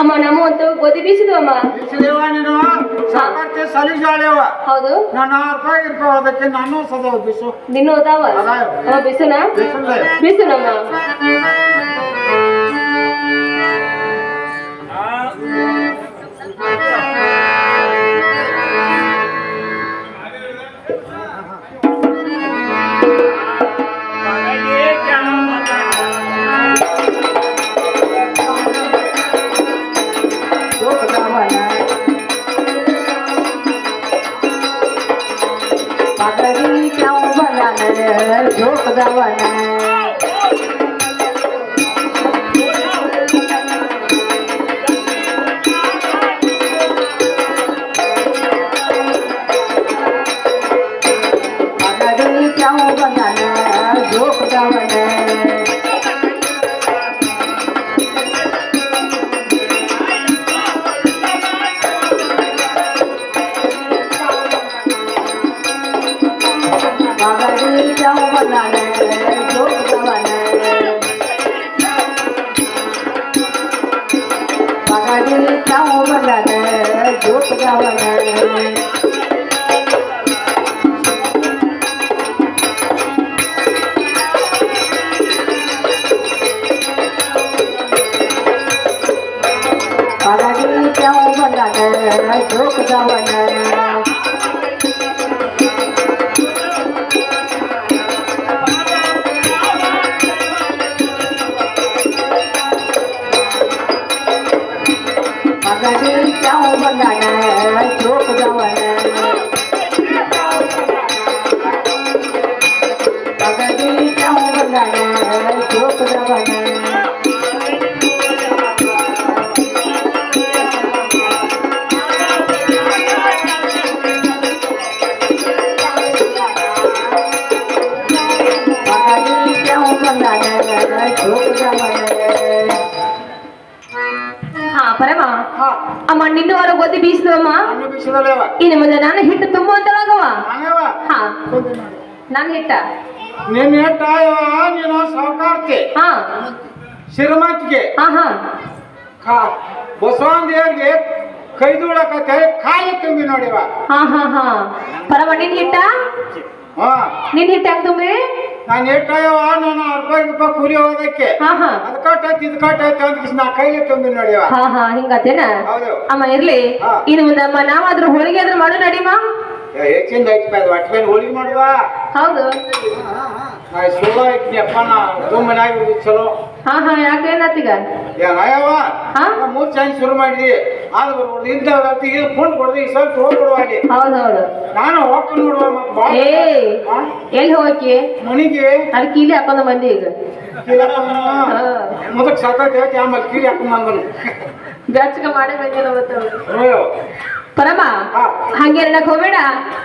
ಅಮ್ಮ ನಮ್ಮ ಅಂತ ಗೋಧಿ ಬೀಸಿದ್ವು ಅಮ್ಮ. ಬೀಸಿದೇವ ನೀನು? ಸಾಕತ್ತೆ ಸಲಿಜಾಳೆವ. ಹೌದು. ನಾನು ಆರು ರೂಪಾಯಿ ಇರ್ತಾವ ಅದಕ್ಕೆ ನಾನು ಸದವ ಬಿಸು. ನಿನ್ನ ಹೋದಾವ ಅಮ್ಮ ಬಿಸುನ? ಬಿಸುನಮ್ಮ. Thank you. Tahu? ಬೀಸದಮ್ಮ ಇನ್ನು ಮುಂದೆ ನಾನು ಹಿಟ್ಟು ತುಂಬುವಂತಳಾಗವ ನನ್ನ ಹಿಟ್ಟ? ನಿನ್ನ ಹಿಟ್ಟ ನೀನು ಸಾಕಾರ್ತಿ ಹಾ. ಶ್ರೀಮಂತಿಗೆ ಬಸವಾಂದೇವ್ರಿಗೆ ಕೈ ದೂಡಕತ್ತೆ ಕಾಯಿ ತುಂಬಿ ನೋಡಿವ. ಹಾ ಹಾ ಹಾ. ಪರಮ ನಿನ್ ಹಿಟ್ಟ? ನಿನ್ ಹಿಟ್ಟ ಹೆಂಗ್ ತುಂಬಿ? ನಾನು ಹೆಟ್ಟಯವ ನಾನು ಅರ್ಧ ರೂಪಾಯಿ ಕೂಲಿ ಹೋದಕ್ಕೆ ಹಾ ಹಾ. ಅದ್ ಕಟ್ಟೈತಿ ಇದು ಆಯ್ತು ಅಂತ ನಾ ಕೈಲಿ ತುಂಬಿ ನೋಡಿವ ಹಾ ಹಾ ಹಿಂಗತ್ತೇನ ಹೌದು. ಅಮ್ಮ ಇರ್ಲಿ. ಹಾ. ಮುಂದೆ ಅಮ್ಮ ನಾವಾದ್ರೂ ಹೋಳಿಗೆ ಆದ್ರೂ ಮಾಡು ನಡಿಮ ಹೆಚ್ಚಿಂದ ಐತಿ ಅದು ಒಟ್ಟು ಮೇಲೆ ಹೋಳಿಗೆ ಮಾಡುವ. ಹೌದು. ಚಲೋ ಐತಿ ಅಪ್ಪ ಮನ್ಯಾಗ ಚಲೋ. ಹಾ ಹಾ ಯಾಕೆ ಏನಾತೀಗ ಏನಯ್ಯವ ಹಾ? ಮೂರ್ ಚಾನ್ಸ್ ಶುರು ಮಾಡಿದಿ. ಆದ್ರೆ ಬರ್ಬೋದು ಇಂಥ ಇದು ಫೋನ್ ಕೊಡ್ದು ಈ ಸ್ವಲ್ಪ ಹೋಗ್ಬಿಡುವ ಅಲ್ಲಿ ಹೌದು ಹೌದು ನಾನು ಹೋಗ್ತು ನೋಡುವ ಮತ್ತೆ ಎಲ್ಲಿ ಹೋಗಕ್ಕೆ? ಮನಿಗೆ. ಅಲ್ಲಿ ಕೀಲಿ ಹಾಕೊಂಡ ಮಂದಿ ಈಗ. ಮುದಕ್ ಸಾಕೈತೆ ಐತಿ ಆಮೇಲೆ ಕೀಲಿ ಹಾಕೊಂಡ್ ಬಂದನು. ಬೆಚ್ಚಗೆ ಮಾಡಿ ಬಂದಿಲ್ಲ ಮತ್ತೆ ಪರಮ. ಹಂಗೆ ಹೇಳಕ್ ಹೋಗ್ಬೇಡ.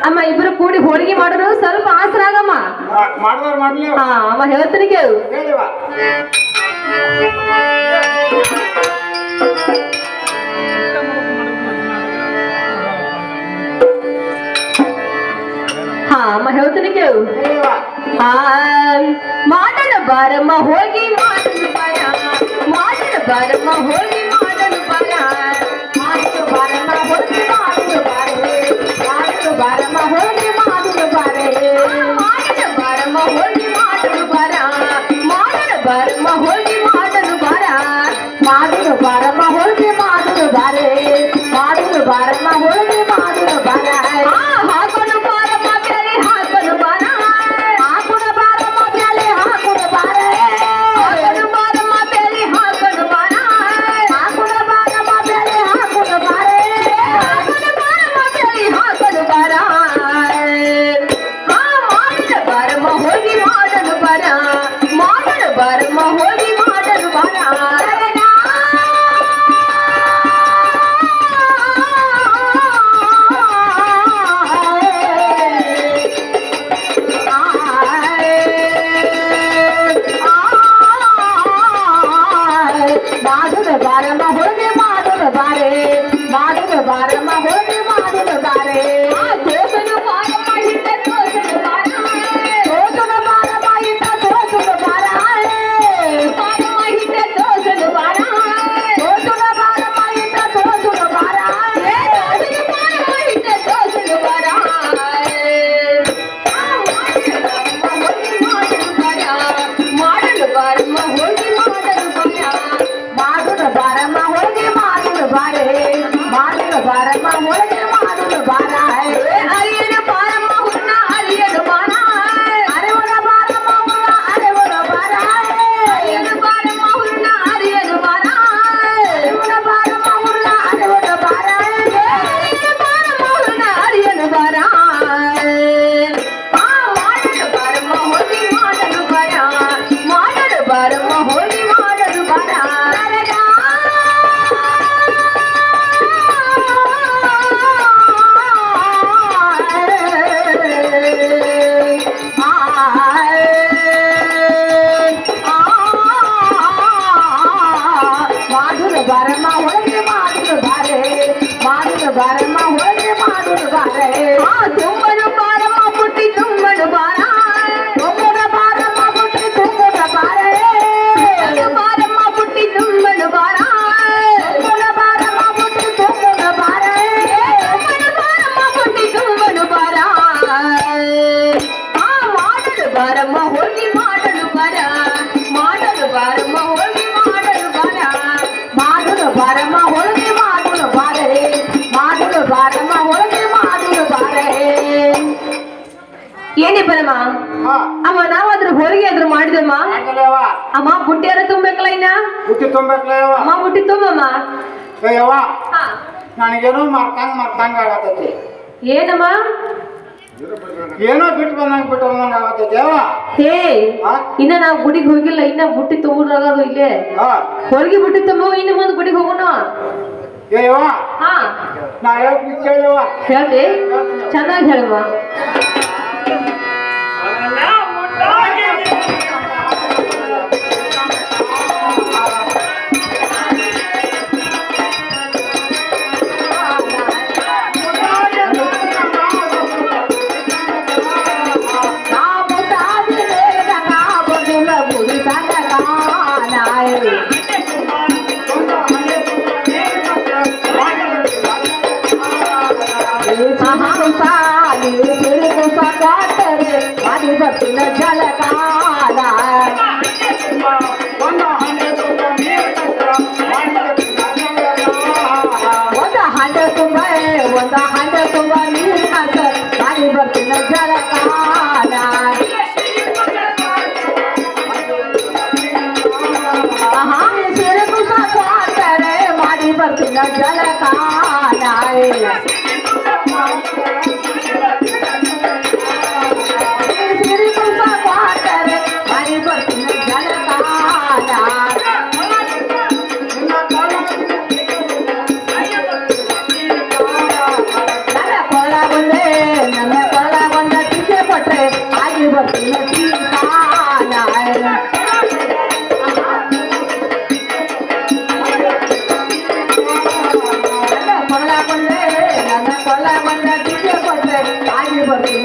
ಅಮ್ಮ ಇಬ್ರು ಕೂಡಿ ಹೋಳಿಗೆ ಮಾಡೋರು ಸ್ವಲ್ಪ ಆಸರಾಗಮ್ಮ. ಹಾ ಅಮ್ಮ ಹೇಳ್ತೀನಿ ಕೇಳು. ಹಾ ಅಮ್ಮ ಹೇಳ್ತೀನಿ ಕೇಳು. ಮಾಡಲು ಬಾರಮ್ಮ ಹೋಗಿ ಮಾಡಲು ಬಾರಮ್ಮ ಹೋಗಿ আমার মহ ಮಾಡುದು ಬಾರೆ ಮಾಡುದು ಬಾರಮ್ಮ ಹೋಳಿಗೆ ಅಮ್ಮ ಬುಟ್ಟಿಯಾರ ತುಂಬೇಕಲ್ಲ ಇನ್ನ? ಬುಟ್ಟಿ ತುಂಬಬೇಕಲ್ಲವ ಅಮ್ಮ ಬುಟ್ಟಿ ತುಂಬಮ್ಮ. ಯವ್ವ ಹಾ. ನನಗೇನೋ ಮರ್ತಂಗ್ ಮರ್ತಂಗ್ ಆಗತೈತಿ ಏನಮ್ಮ? ಏನೋ ಬಿಟ್ಟು ಬಂದಂಗ ಬಿಟ್ಟು ಬಂದಂಗ್ ಆಗತೈತಿ ಯವ್ವ. ಹೇ ಇನ್ನ ನಾವು ಗುಡಿಗೆ ಹೋಗಿಲ್ಲ ಇನ್ನ ಬುಟ್ಟಿ ತುಂಬುದಾಗದು ಇಲ್ಲೇ. ಹಾ ಬಿಟ್ಟು ಬುಟ್ಟಿ ತುಂಬ ಇನ್ನು ಮುಂದೆ ಗುಡಿಗೆ ಹೋಗೋಣ ಏ ಯವ್ವ ಹಾ. ನಾ ಹೇಳ್ತೀನಿ ಕೇಳವ್ವ ಹೇಳ್ತಿ? ಚೆನ್ನಾಗಿ ಹೇಳಮ್ಮ.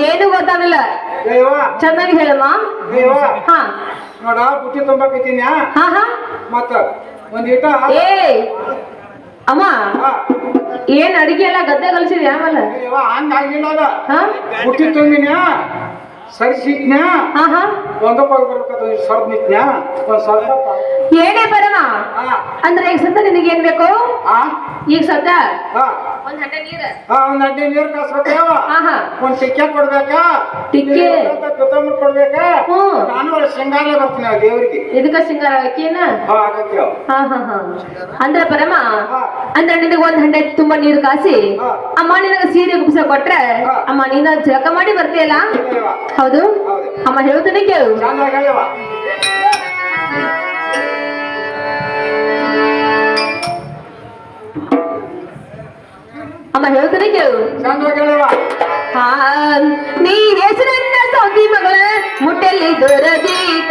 ಏನ್ ಗೊತ್ತಾಗಲ್ಲ. ಚೆನ್ನಾಗಿ ಹೇಳಮ್ಮ. ಹಾ. ನೋಡ ಬುಟ್ಟಿ ತುಂಬಾಕತ್ತೀನಿ ಹಾ ಹಾ. ಮತ್ತ ಒಂದ್ ಈಟ ಏ ಅಮ್ಮ ಏನ್ ಅಡಿಗೆ ಎಲ್ಲ ಗದ್ದೆ ಕಲ್ಸಿದ್ಯಾ ಆಮೇಲೆ? ಏವ ಹಂಗ ಆಗಿಲ್ಲ ಅದ. ಬುಟ್ಟಿ ತುಂಬಿನ ಹಾ ಒಂದಕ್ಕೋಗಿ ಬರ್ಬೇಕಂತ ಸರ್ದ್ ಏನೇ ಹಾ ಅಂದ್ರೆ ಈಗ ಸದ್ಯ ನಿನಗೆ ಏನ್ ಬೇಕು? ಆ? ಈಗ ಸದ್ಯ? ಹಾ ಒಂದ್ ಹಂಡೆ ನೀರ್. ಒಂದ್ ಅಡ್ಡಿ ನೀರ್ ಕಾಸ್ಬೇಕೇವ ಹಾ ಹಾ. ಒಂದ್ ಟಿಕ್ಕೆ ಕೊಡ್ಬೇಕಾ? ಟಿಕ್ಕೆ? ಕೊತ್ತಂಬರಿ ಕೊಡ್ಬೇಕಾ? ಹ್ಮ್. ನಾನು ಬರ್ತೀನಿ ಆ ದೇವ್ರಿಗೆ. ಇದಕ್ಕ ಸಿಂಗಾರ ಹಾಕಿನ ಹಾ ಆಗತ್ತೆ ಹಾ ಹಾ ಹಾ. ಅಂದ್ರೆ ಪರಮ. ಅಂದ್ರೆ ನಿನಗೆ ಒಂದ್ ಹಂಡೆ ತುಂಬಾ ನೀರು ಕಾಸಿ ಹಾ. ಅಮ್ಮ ನಿನಗ ಸೀರೆ ಗುಪ್ಸ ಕೊಟ್ರೆ ಹಾ. ಅಮ್ಮ ನೀನ ಜಳಕ ಮಾಡಿ ಬರ್ತೀಯಲ್ಲ? ಹೌದು. ಹೌದು. ಅಮ್ಮ ಹೇಳ್ತಾನೆ ಕೇಳು. ಅಮ್ಮ ಹೇಳ್ತಾನೆ ಕೇಳು. ಹಾ ನೀ ಹೆಸರನ್ನ ಸೌದಿ ಮಗಳ ಮುಟ್ಟಲ್ಲಿ ದೊರದೀತ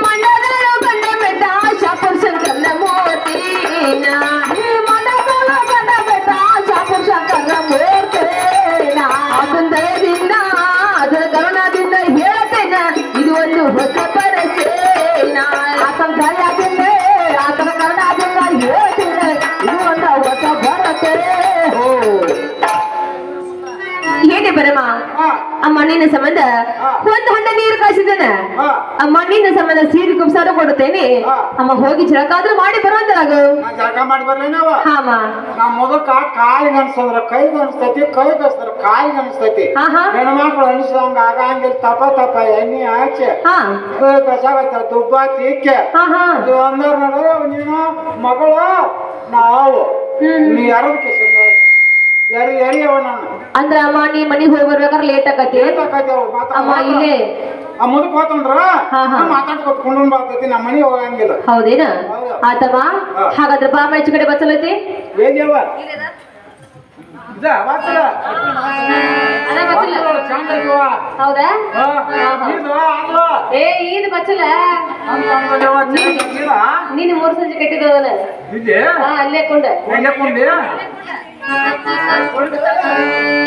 ಮಣ್ಣಿನ ಸಂಬಂಧ ಒಂದು ಹಂಡ ನೀರು ಕಾಯಿಸಿದ್ದೇನೆ. ಆ ಮಣ್ಣಿನ ಸಂಬಂಧ ಸೀರೆ ಕುಪ್ಸಾರ ಕೊಡುತ್ತೇನೆ. ಅಮ್ಮ ಹೋಗಿ ಜಳಕಾದ್ರೂ ಮಾಡಿ ಬರುವಂತರಾಗು. ಜಳಕ ಮಾಡಿ ಬರ್ಲೇನವ ನಾವು. ನಾ ಮುದಕ ಕಾಲಿಗೆ ಅನ್ಸಂದ್ರ ಕೈಗೆ ಅನ್ಸ್ತೈತಿ ಕೈಗೆ ಅನ್ಸಂದ್ರ ಕಾಲಿಗೆ ಅನ್ಸ್ತೈತಿ. ಹಾ ಹಾ. ಹೆಣ್ಮಕ್ಳು ಆಗ ಆಗಂಗಿಲ್ಲ ತಪ ತಪ ಎಣ್ಣೆ ಆಚೆ. ಹಾ. ಕಸಾಗತ್ತ ದುಬ್ಬ ತೀಕೆ. ನೋಡು ನೀನು ಮಗಳು ನಾವು. ನೀ ಯಾರು ಕಿಶನ್ ಯಾರು ಯಾರಿಯವ ನಾನು? ಅಂದ್ರ ಅಮ್ಮ ನೀ ಮನೆಗೆ ಹೋಗಿ ಬರ್ಬೇಕಾದ್ರೆ ಲೇಟ್ ಆಕತಿ. ಮಾತಾಡ್- ಅಮ್ಮ ಇಲ್ಲೇ. ಆ ಮುದಕ್ ಹೋತಂದ್ರ? ಹಾ, ಹಾ. ಮಾತಾಡ್ಕೊತ ಕುಂಡ್ ಬರ್ತೈತಿ ನಮ್ಮ ಮನೆ ಹೋಗಂಗಿಲ್ಲ. ಹೌದೇನ? ಹೌದು. ಆತಮ್ಮ ಹಾಗಾದ್ರೆ ಬಾ ಅಮ್ಮ ಈಚೆ ಕಡೆ ಬಚ್ಚಲತಿ ಏನ್ಯವ ಇದ ವಾಚಲ ಅದ ಬಚ್ಚಲ. ಚಂದ ಐತವ ಹೌದಾ? ಹಾ. ಇದು ಅದು. ಏ ಈದ್ ಬಚ್ಚಲ. ಅಂತ ಅಂದವ ಚಂದ ನೀನು ಮೂರ್ ಸಂಜೆ ಕಟ್ಟಿದ್ದವನ ಇಲ್ಲಿ ಹಾ ಅಲ್ಲೇ ಕೊಂಡೆ. ಕೊಂಡಿ ಏ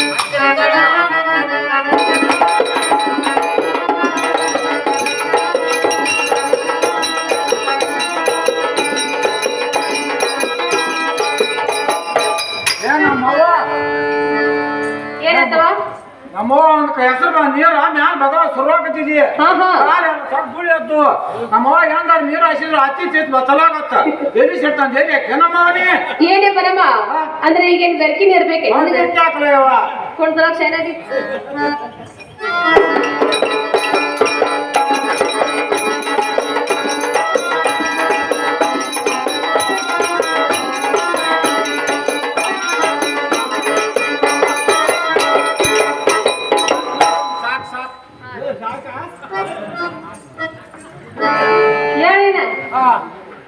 ನಮ್ಮವ್ವ ಒಂದು ಹೆಸರು ನೀರ ಮ್ಯಾಲ ಬದ ಸುರುವಾಕತ್ತಿದಿ ಹಾ ಹಾ. ಸ್ವಲ್ಪ ಗುಳಿ ಎದ್ದು ನಮ್ಮವ್ವ ಹೆಂಗಾರ ನೀರು ಹಾಸಿದ್ರು ಅತ್ತಿ ಚಿತ್ ಬಸಲಾಗತ್ತ ಎಲ್ಲಿ ಸಿಡ್ತಾನೆ ಎಲ್ಲಿ ಏನಮ್ಮ ನೀ ಏನೇ ಬರಮ್ಮ ಅಂದ್ರೆ ಈಗೇನ್ ಬೆರ್ಕಿನ ಇರ್ಬೇಕೆ ಒಂದು ಎತ್ತಿ ಹಾಕಲ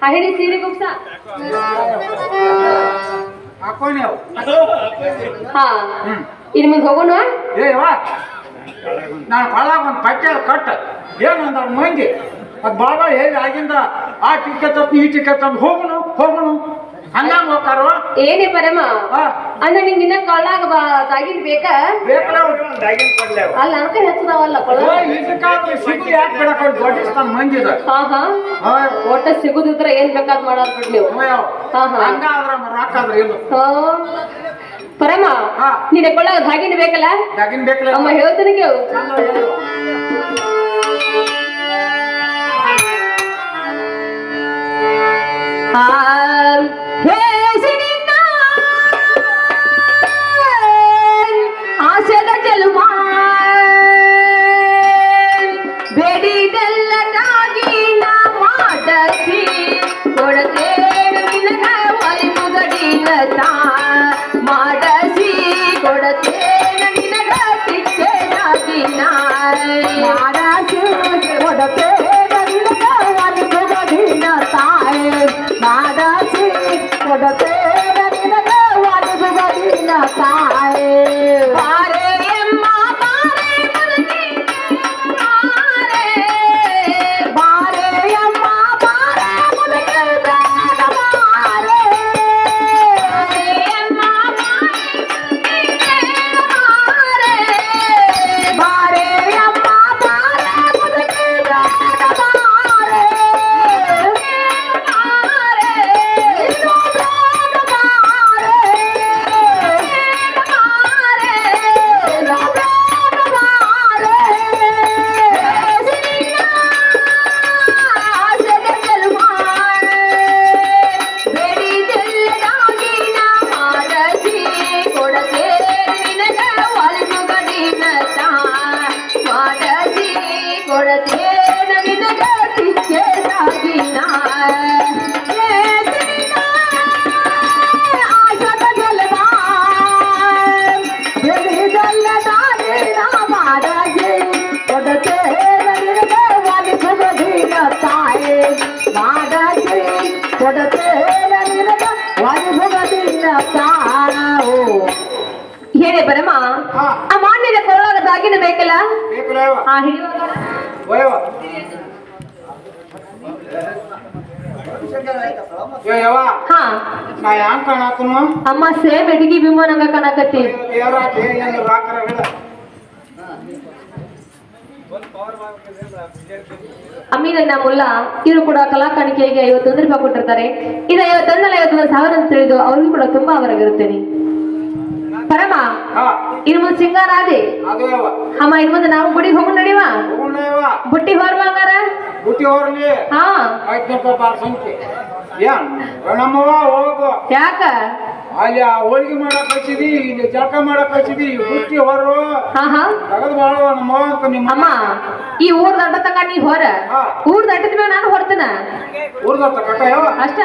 ಹಿಡಿ ಸೀರೆ ಗುಪ್ಸ ಹಾ. ಇನ್ ಮುಂದೆ ಹೋಗೋಣ? ನಾನು ಕೊಳ್ಳಾಗ ಒಂದು ಪಟ್ಟಿ ಕಟ್ಟ. ಏನು ಅಂದಾರ ಮಂದಿ? ಅದು ಬಾಳ ಹೇಳಿ ಆಗಿಂದ ಆ ಟಿಕೆಟ್ ತಂದು ಈ ಟಿಕೆಟ್ ತಂದು ಹೋಗೋಣ ಹೋಗೋಣ. ಹಂಗಂಗ್ ಹೋಗ್ತಾರೋ ಏನೇ ಪರಮ. ಹಾ ಅಂದ್ರೆ ನಿಂಗೆ ಇನ್ನ ಕೊಳ್ಳಾಗ ಬಾ ತಾಗಿದ್ ಬೇಕಾ? ಅಲ್ಲ ಅದಕ್ಕೆ ಹೆಚ್ಚದವಲ್ಲ ಹಾ ಹಾ. ಒಟ್ಟ ಸಿಗುದಿದ್ರ ಏನ್ ಬೇಕಾದ್ ಮಾಡೋದ್ ಬಿಡ್ ನೀವು. ಹಾ, ಹಾ. ಹಾ. ಪರಮ ಹಾ. ನಿನ್ನ ಕೊಳ್ಳಾಗ ದಾಗಿನ್ ಬೇಕಲ್ಲ? ಅಮ್ಮ ಹೇಳ್ತೀನಿ ಕೇಳು. ಚಂದ ಹಾ. ನಾ ಹ್ಯಾಂಗ್ ಕಾಣಾತನು ಅಮ್ಮ ಸೇಮ್ ಎಡಗಿ ಕಾಣಕತ್ತಿ. ಏನು ರಾಕರ ಹೇಳ. ಅಮೀನನ್ನ ಮುಲ್ಲ ಇವರು ಕೂಡ ಕಲಾ ಕಾಣಿಕೆಗೆ ಐವತ್ತೊಂದು ರೂಪಾಯಿ ಕೊಟ್ಟಿರ್ತಾರೆ. ಇದು ಐವತ್ತೊಂದಲ್ಲ ಐವತ್ತೊಂದು ಸಾವಿರ ಅಂತ ತಿಳಿದು ಅವ್ರಿಗೂ ಕೂಡ ತುಂಬಾ ಅವರಾಗಿರುತ್ತೇನೆ ಪರಮ ಇನ್ನು ಮುಂದೆ ಸಿಂಗಾರ ಅದೇ ಅಮ್ಮ ಇನ್ನು ಮುಂದೆ ನಾವು ಗುಡಿಗೆ ಹೋಗಿ ನಡಿವ ಬುಟ್ಟಿ ಹೊರಬಂಗಾರ ಬುಟ್ಟಿ ಹೊರಲಿ. ಹಾ. ಏನ್ ನಮ್ಮವ್ವ ಹೋಗು. ಯಾಕ? ಅಲ್ಲಿ ಆ ಹೋಳಿಗೆ ಮಾಡಕ್ ಹಚ್ಚಿದಿ ಇಲ್ಲಿ ಜಳಕ ಮಾಡಕ್ ಹಚ್ಚಿದಿ ಬುಟ್ಟಿ ಹೊರು ಹಾ ಹಾ ತಗದ್ ಬಾಳುವ ನಮ್ಮವ್ವ ಅಂತ ನಿಮ್ಮ ಅಮ್ಮ ಈ ಊರ್ ದಡ್ಡ ತಕ ನೀ ಹೊರ. ಊರ್ ದಂಡದ ಮೇಲೆ ನಾನು ಹೊರತನ? ಊರ್ದ ಕಟ್ಟ ಯಾವ ಅಷ್ಟ.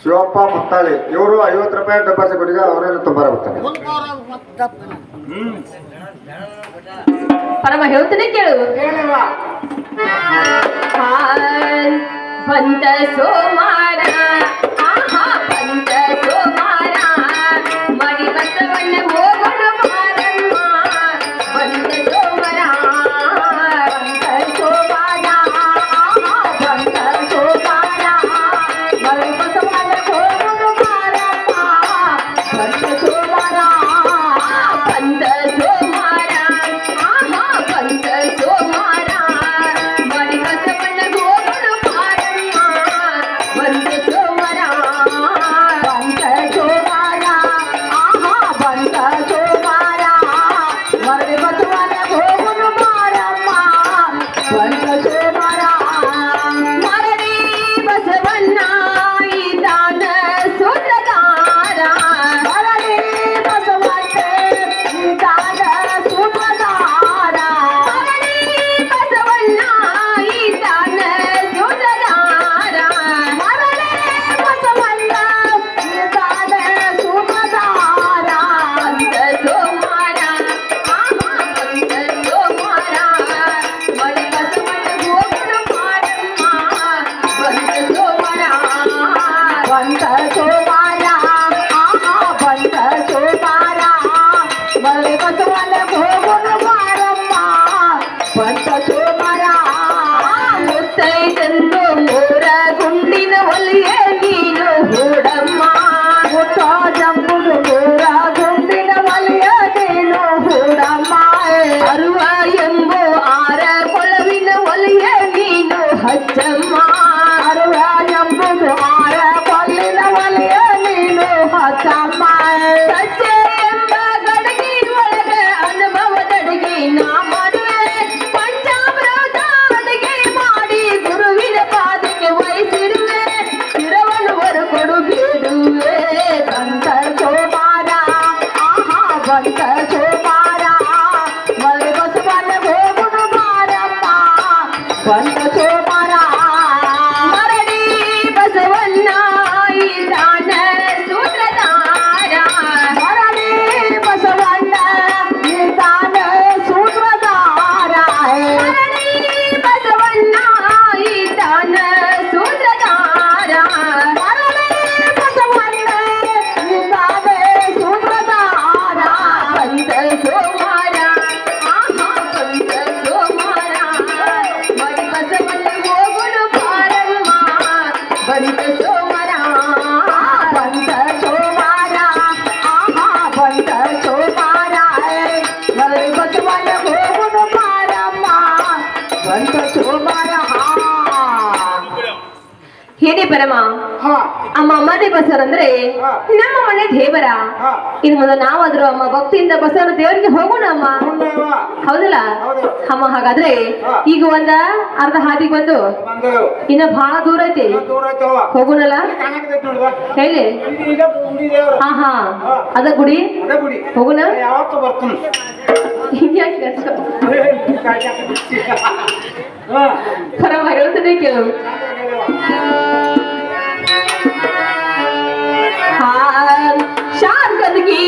ಶಿವಪ್ಪ ಮುತ್ತಾಳಿ ಇವರು ಐವತ್ತು ರೂಪಾಯಿ ಡೆಪಾಸಿಟ್ ಕೊಟ್ಟಿಗೆ ಅವರೇನು ತುಂಬಾ ಬರ್ತಾರೆ ಪರಮ ಹೇಳ್ತೀನಿ ಕೇಳು. ಬಂತ ಸೋಮಾರ ಆಹಾ. ಪರಮ ಅಮ್ಮ ಅಮ್ಮದೇ ಅಂದ್ರೆ ನಮ್ಮ ಮನೆ ದೇವರ. ಇನ್ ಇನ್ನು ಮುಂದೆ ನಾವಾದ್ರೂ ಅಮ್ಮ ಭಕ್ತಿಯಿಂದ ಬಸವನ ದೇವರಿಗೆ ಹೋಗೋಣ ಅಮ್ಮ. ಹೌದಲ್ಲ? ಹೌದು. ಅಮ್ಮ ಹಾಗಾದ್ರೆ ಈಗ ಒಂದ ಅರ್ಧ ಹಾದಿಗೆ ಬಂದು. ಇನ್ನ ಬಹಳ ದೂರ ಐತಿ. ಹೋಗೋಣಲ್ಲ? ಹೇಳಿ. ಹಾ ಹಾ. ಅದ ಗುಡಿ? ಹೋಗೋಣ? ಪರಮ ಹೇಳ್ತದೆ ಕೇಳು. शार गंदगी